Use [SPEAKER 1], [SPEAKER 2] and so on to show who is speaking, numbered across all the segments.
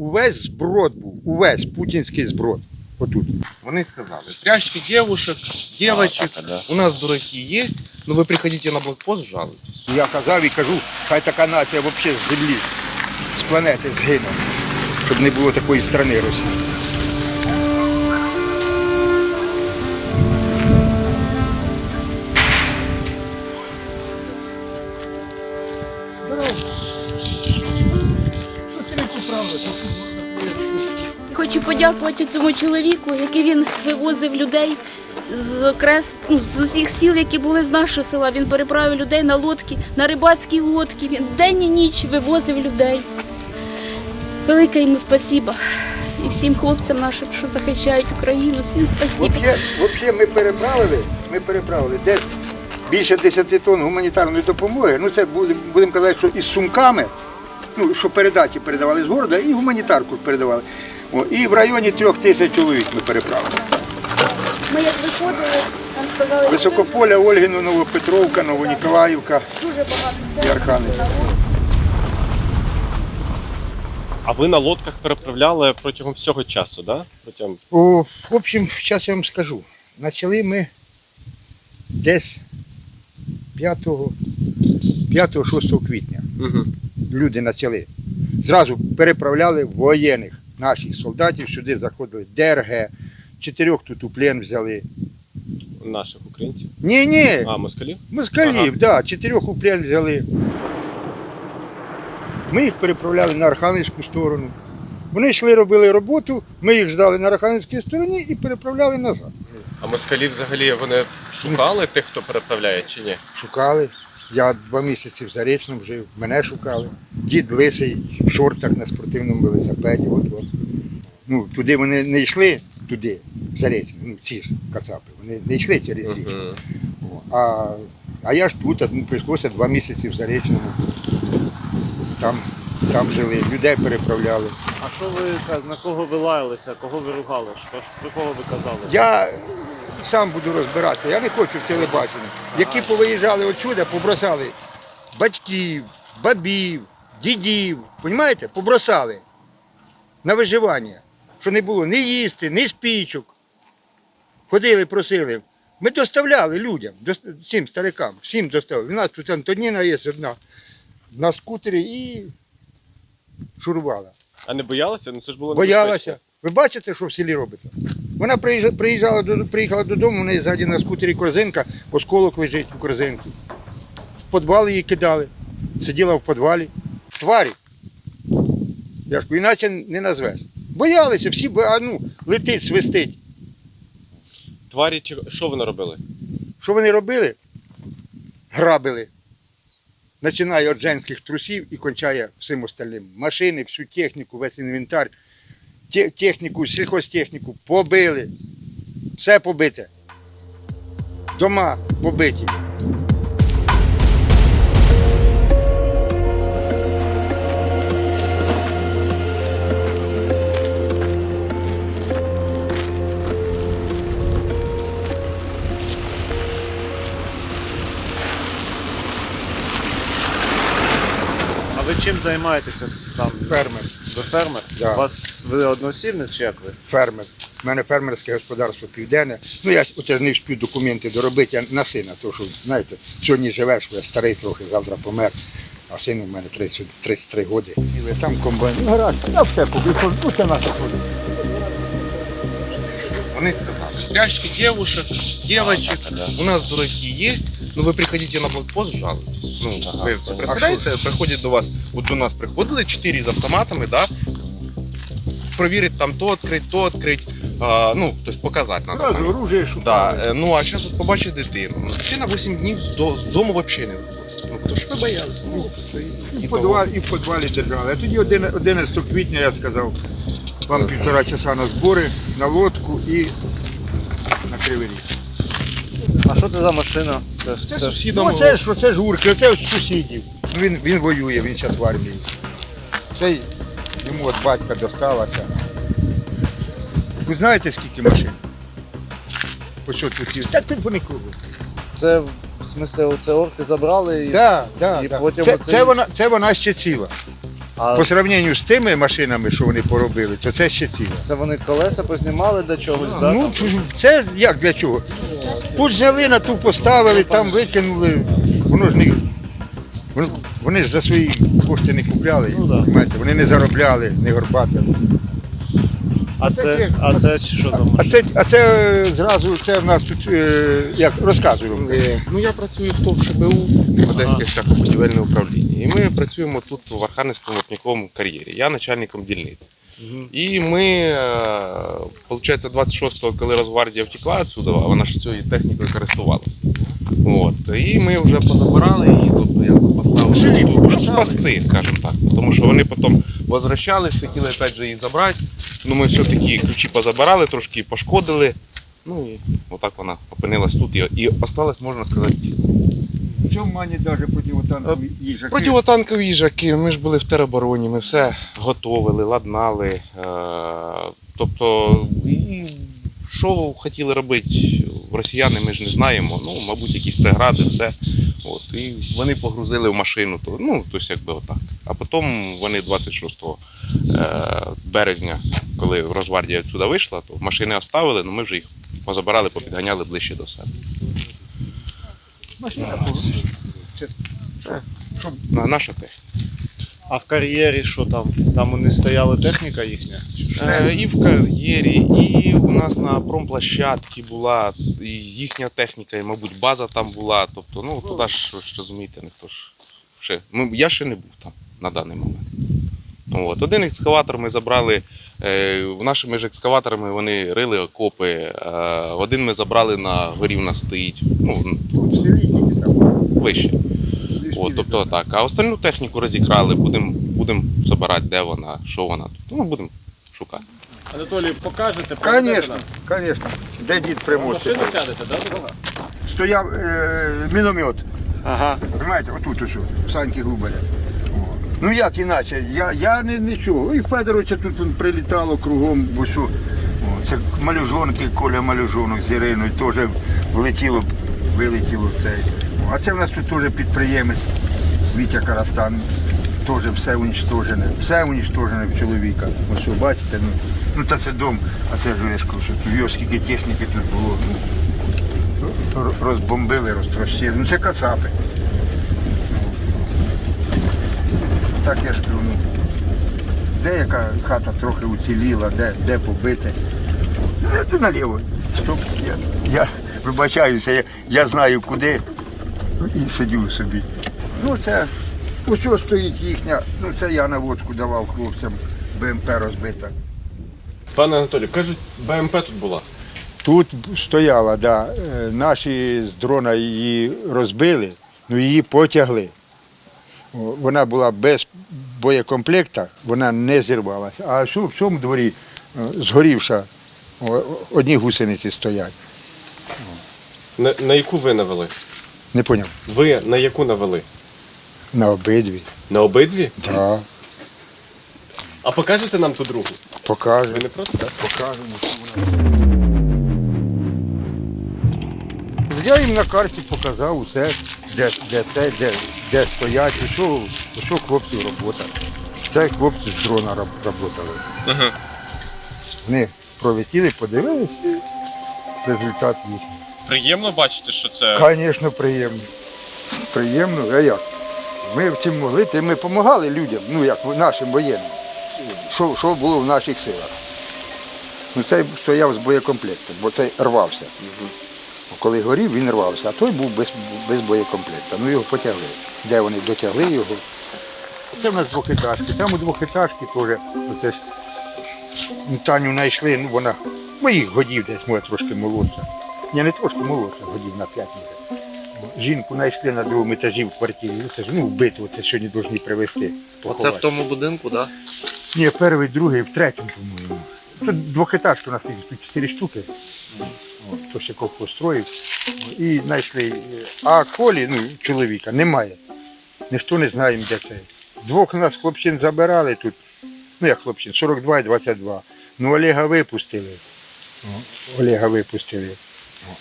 [SPEAKER 1] увесь зброд був, увесь путінський зброд. Отут.
[SPEAKER 2] Вони сказали, прячьте девушек, девочек, у нас дураки есть, но вы приходите на блокпост, жалуйтесь.
[SPEAKER 1] Я казав і кажу, хай така нація взагалі з землі, з планети згине, щоб не було такої страни Росії.
[SPEAKER 3] Хочу подякувати цьому чоловіку, який він вивозив людей з окрес, ну, з усіх сіл, які були з нашого села. Він переправив людей на лодки, на рибацькі лодки. Він день і ніч вивозив людей. Велике йому спасіба. І всім хлопцям нашим, що захищають Україну, всім спасіба.
[SPEAKER 1] Взагалі, ми переправили, ми переправили десь більше 10 тонн гуманітарної допомоги. Ну це будемо казати, що із сумками, ну що передачі передавали з города, і гуманітарку передавали. О, і в районі трьох тисяч чоловік ми переправили.
[SPEAKER 3] Ми як виходили, нам сказали, що
[SPEAKER 1] Високополя, Ольгіно, Новопетровка, Новоніколаївка.
[SPEAKER 3] дуже багато
[SPEAKER 1] І
[SPEAKER 3] сел.
[SPEAKER 1] Архангельськ.
[SPEAKER 4] А ви на лодках переправляли протягом всього часу, да? Протягом
[SPEAKER 1] О, в общем, зараз я вам скажу. Почали ми десь 5-6 квітня.
[SPEAKER 4] угу.
[SPEAKER 1] Люди почали. Зразу переправляли воєнних наших солдатів, сюди заходили ДРГ, чотирьох тут у плен взяли.
[SPEAKER 4] наших українців.
[SPEAKER 1] Ні, ні,
[SPEAKER 4] А, москалів?
[SPEAKER 1] москалів, да, чотирьох у плен взяли. Ми їх переправляли на Архангельську сторону. Вони йшли, робили роботу, ми їх ждали на Архангельській стороні і переправляли назад.
[SPEAKER 4] А москалів взагалі вони шукали тих, хто переправляє, чи ні?
[SPEAKER 1] Шукали. Я два місяці в Заречному жив, мене шукали. Дід лисий в шортах на спортивному велосипеді. От, от. Ну, туди вони не йшли, туди, в Заречну, ну, ці ж кацапи, вони не йшли через річку.
[SPEAKER 4] Угу.
[SPEAKER 1] О, А, а я ж тут, ну, прийшлося два місяці в Заречному. Там, там жили, людей переправляли.
[SPEAKER 5] А що ви на кого ви лаялися, кого ви ругали? Що про кого ви казали?
[SPEAKER 1] Я сам буду розбиратися, я не хочу в телебаченні. Які повиїжджали отсюди, побросали батьків, бабів, дідів, розумієте? Побросали на виживання, що не було ні їсти, ні спічок. Ходили, просили. Ми доставляли людям, всім старикам, всім доставляли. У нас тут Антоніна є одна на скутері і шурувала.
[SPEAKER 4] А не боялися? Ну це ж було
[SPEAKER 1] Боялася. Ви бачите, що в селі робиться? Вона приїжджала приїхала додому, у неї ззаді на скутері корзинка, осколок лежить у корзинці. В підвал її кидали. Сиділа в підвалі. Тварі. Я ж іначе не назвеш. Боялися, всі а ну, летить, свистить.
[SPEAKER 4] Тварі, що вони робили?
[SPEAKER 1] Що вони робили? Грабили. Починає від женських трусів і кончає всім остальним. Машини, всю техніку, весь інвентар, техніку, сільхозтехніку побили. Все побите. Дома побиті.
[SPEAKER 5] А ви чим займаєтеся сам?
[SPEAKER 1] Фермер.
[SPEAKER 5] Ви фермер?
[SPEAKER 1] Да.
[SPEAKER 5] У вас ви одноосібник чи як ви?
[SPEAKER 1] Фермер. У мене фермерське господарство південне. Ну я оце не встиг документи доробити на сина. То що, знаєте, сьогодні живеш, я старий трохи, завтра помер. А син у мене 30, 33 роки. І там комбайн. Ну, гаразд, я все побіг. Ну, це наша хода.
[SPEAKER 2] Вони сказали, прячьте девушек, девочек, у нас дураки есть, но ви приходите на блокпост, жалуйтесь. Ну, ви це представляєте, приходять до вас, от до нас приходили чотири з автоматами, да, провірити там то відкрити, то відкрити, а, ну, тобто показати треба.
[SPEAKER 1] Одразу оружие
[SPEAKER 2] Да,
[SPEAKER 1] шукали.
[SPEAKER 2] е, ну а зараз от побачить дитину. Ну, Дитина 8 днів з, до, з дому взагалі не виходить. Ну, тому що боялися. Ну,
[SPEAKER 1] І в підвалі, і в підвалі держали. А тоді один- 11 квітня я сказав, вам півтора часа на збори, на лодку і на кривий ріг.
[SPEAKER 5] А що це за машина? Це,
[SPEAKER 2] Це,
[SPEAKER 5] це,
[SPEAKER 2] сусідом.
[SPEAKER 1] Ну, оце ж, оце ж гурки, оце ось сусідів. Ну, Він, він воює, він зараз в армії. Це й йому від батька досталося. Ви знаєте, скільки машин? Ось що тут є. Так тут вони кругом.
[SPEAKER 5] це в смислі, оце орки забрали і.
[SPEAKER 1] Да, да,
[SPEAKER 5] і
[SPEAKER 1] да.
[SPEAKER 5] потім
[SPEAKER 1] Це,
[SPEAKER 5] оцей-
[SPEAKER 1] це, вона, це вона ще ціла.
[SPEAKER 5] А
[SPEAKER 1] По сравненню з тими машинами, що вони поробили, то це ще ціле.
[SPEAKER 5] це вони колеса познімали для чогось, да?
[SPEAKER 1] Ну, це як для чого? Тут взяли, на ту поставили, там викинули. Воно ж не. Вони, вони ж за свої кошти не купляли,
[SPEAKER 5] Ну, да.
[SPEAKER 1] розумієте? вони не заробляли, не горбатили.
[SPEAKER 5] а це, а це що за
[SPEAKER 1] А це, а це зразу це в нас тут е, як розказуємо.
[SPEAKER 2] Е, Ну я працюю в ШБУ, Одеське шляхоподівельне управління. І ми працюємо тут в Архангельському вапняковому кар'єрі. Я начальником дільниці. І ми, виходить, 26-го, коли Росгвардія втекла відсюди, вона ж цією технікою користувалася. От. І ми вже позабирали її, тобто як поставили, тут, щоб спасти, скажімо так. Тому що вони потім возвращались, хотіли опять же її забрати. Ну ми все-таки ключі позабирали, трошки пошкодили. Ну і отак вона опинилась тут і, і осталась, можна сказати, ціла.
[SPEAKER 1] В цьому мані навіть противотанкові їжаки.
[SPEAKER 2] Противотанкові їжаки, ми ж були в теробороні, ми все готовили, ладнали. Е, тобто, що хотіли робити росіяни, ми ж не знаємо. Ну, мабуть, якісь прегради, все. От, і вони погрузили в машину, то, ну, тобто, якби отак. А потім вони 26 е, березня, коли Росгвардія відсюди вийшла, то машини оставили, але ми вже їх позабирали, попідганяли ближче до себе.
[SPEAKER 1] Машина,
[SPEAKER 2] На, наша техніка.
[SPEAKER 5] А в кар'єрі що там? Там вони стояли техніка їхня?
[SPEAKER 2] Е, І в кар'єрі, і у нас на промплощадці була і їхня техніка, і, мабуть, база там була. Тобто, ну туди ж ви ж розумієте, ніхто ж ще. Ми, я ще не був там на даний момент. От. Один екскаватор ми забрали. Е, нашими ж екскаваторами вони рили окопи. Е, один ми забрали на горі в нас стоїть. Ну,
[SPEAKER 1] тут в селі.
[SPEAKER 2] Вище. От, тобто так. А остальну техніку розікрали, будемо будем забирати, де вона, що вона тут. Ну, будемо шукати.
[SPEAKER 4] Анатолій, покажете,
[SPEAKER 1] Звісно, звісно. Де дід
[SPEAKER 4] В
[SPEAKER 1] примусив?
[SPEAKER 4] машину сядете, да?
[SPEAKER 1] Стояв е, міномет.
[SPEAKER 5] Ага.
[SPEAKER 1] Понимаєте, отут ось, у Саньки Губаря. Ну як іначе? Я, я не нічого. І Федоровича тут он прилітало кругом, бо що. О, це малюжонки, Коля малюжонок з Іриною теж влетіло, вилетіло в цей. А це в нас тут теж підприємець Вітя Карастан. Теж все унічтожене. Все унічтожене в чоловіка. Ось що бачите, ну, ну та це дом, а це ж що його скільки техніки тут було. Ну, розбомбили, розтрощили. Ну це кацапи. Так я ж кажу, ну, деяка хата трохи уціліла, де, де побити. Ну, наліво. Стоп, я, я вибачаюся, я, я знаю куди і сидю собі. Ну це, ось стоїть їхня, ну це я наводку давав хлопцям, БМП розбита.
[SPEAKER 4] Пане Анатолію, кажуть, БМП тут була.
[SPEAKER 1] Тут стояла, да. е, наші з дрона її розбили, ну її потягли. Вона була без боєкомплекта, вона не зірвалася. А що в цьому дворі е, згорівша, одні гусениці стоять.
[SPEAKER 4] На, на яку ви навели?
[SPEAKER 1] Не поняв.
[SPEAKER 4] Ви на яку навели?
[SPEAKER 1] На обидві.
[SPEAKER 4] На обидві?
[SPEAKER 1] Да,
[SPEAKER 4] А покажете нам ту другу?
[SPEAKER 1] покажу.
[SPEAKER 4] Ви не проти? Так?
[SPEAKER 1] Покажемо. Я їм на карті показав усе, де, де це, де, де стоять, і що, і що хлопці робота. Це хлопці з дрона працювали.
[SPEAKER 4] Ага.
[SPEAKER 1] Вони пролетіли, подивилися, і результат їхній.
[SPEAKER 4] Приємно бачити, що це.
[SPEAKER 1] Звісно, приємно. Приємно, а як? Ми чим могли, тим ми допомагали людям, ну як нашим воєнним. Що, що було в наших силах. Ну цей стояв з боєкомплектом, бо цей рвався. Коли горів, він рвався, а той був без, без боєкомплекта. Ну його потягли. Де вони дотягли його. Це в нас двохетажки. Там у двохетажки теж оце ж ну, Таню знайшли, ну вона моїх годів десь, може трошки молодша. Ні, не трошки молодша, годів на 5 може. Жінку знайшли на другому етажі в квартирі. Ну, Це ж ну, вбиту, це сьогодні повинні привезти.
[SPEAKER 5] Оце в тому будинку, так? Да?
[SPEAKER 1] Ні, перший, другий, в третьому, по-моєму. Тут двохетажка у нас є, тут чотири штуки. От, хто ще кого построїв. І знайшли. А колі, ну, чоловіка, немає. Ніхто не знає, де це. Двох нас хлопчин забирали тут. Ну як хлопчин, 42 і 22. Ну Олега випустили. Олега випустили.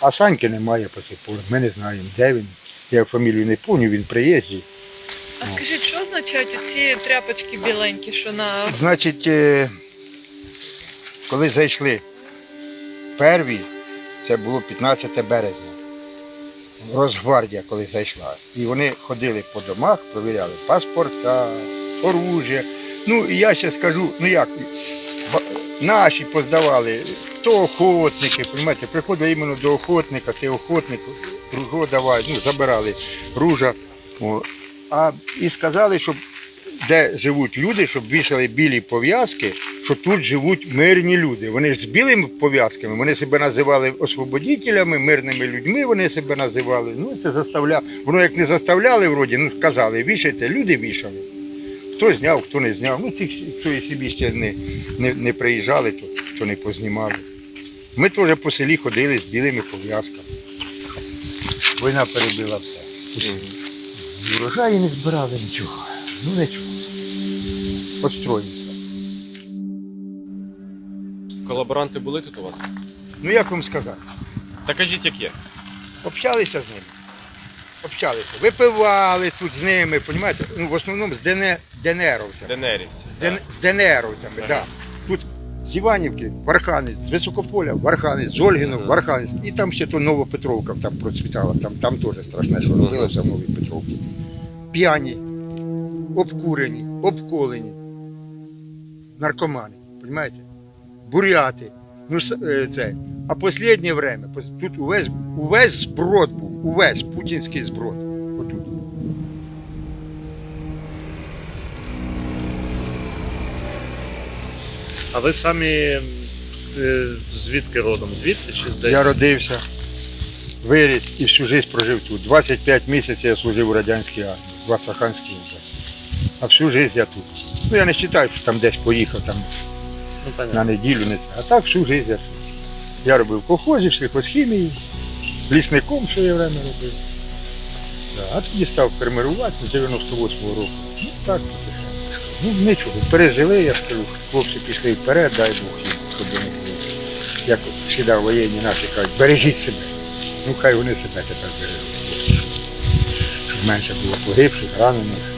[SPEAKER 1] А Саньки немає по сих пор. Ми не знаємо, де він. Я фамілію не пам'ятаю, він приїжджий.
[SPEAKER 6] А скажіть, що означають оці тряпочки біленькі, що на
[SPEAKER 1] Значить, е, коли зайшли перві, це було 15 березня. Росгвардія, коли зайшла. І вони ходили по домах, провіряли паспорта, оружие. Ну, і я ще скажу, ну як, наші поздавали, то охотники, розумієте, приходили іменно до охотника, ти охотник, ружо давай, ну, забирали ружа. О. А і сказали, щоб де живуть люди, щоб вішали білі пов'язки, що тут живуть мирні люди. Вони ж з білими пов'язками, вони себе називали освободителями, мирними людьми вони себе називали. Ну, це заставля... Воно як не заставляли, вроді, ну казали, вішайте, люди вішали. Хто зняв, хто не зняв. Ну, ці, хто і собі ще не, не, не приїжджали, то, то не познімали. Ми теж по селі ходили з білими пов'язками. Війна перебила все. Урожаї не збирали нічого. Ну нічого. Построїмося.
[SPEAKER 4] Колаборанти були тут у вас?
[SPEAKER 1] Ну як вам сказати?
[SPEAKER 4] Та кажіть, як є.
[SPEAKER 1] Общалися з ними. Общалися. Випивали тут з ними, розумієте? Ну, в основному з Дене... Денеровцями.
[SPEAKER 4] Денерівці.
[SPEAKER 1] З, Ден... з Денеровцями, так. Да. Тут з Іванівки, Варханець, з Високополя, Варханець, з Ольгінов, Варханець. І там ще то Новопетровка там процвітала, там, там теж страшне, що робилося в Новій Петровці. П'яні, обкурені, обколені, наркомани, розумієте? Буряти. Ну, с- е, це. А останнє время, пос- тут увесь, увесь зброд був, увесь путінський зброд. Отут.
[SPEAKER 5] А ви самі е, звідки родом? Звідси чи десь?
[SPEAKER 1] Я родився, виріс і всю життя прожив тут. 25 місяців я служив у радянській армії, в Астраханській області. А всю життя я тут. Ну я не вважаю, що там десь поїхав там,
[SPEAKER 5] Ну,
[SPEAKER 1] на неділю, не це. а так всю життя я тут. Я робив в колхозі, в сільхозхімії, лісником своє время робив. А тоді став фермерувати з 98-го року. Ну так, ну нічого, пережили, я скажу, хлопці пішли вперед, дай Бог їм, щоб вони. Як завжди воєнні наші кажуть, бережіть себе. Ну хай вони себе тепер бережуть. Щоб менше було погибших, ранених.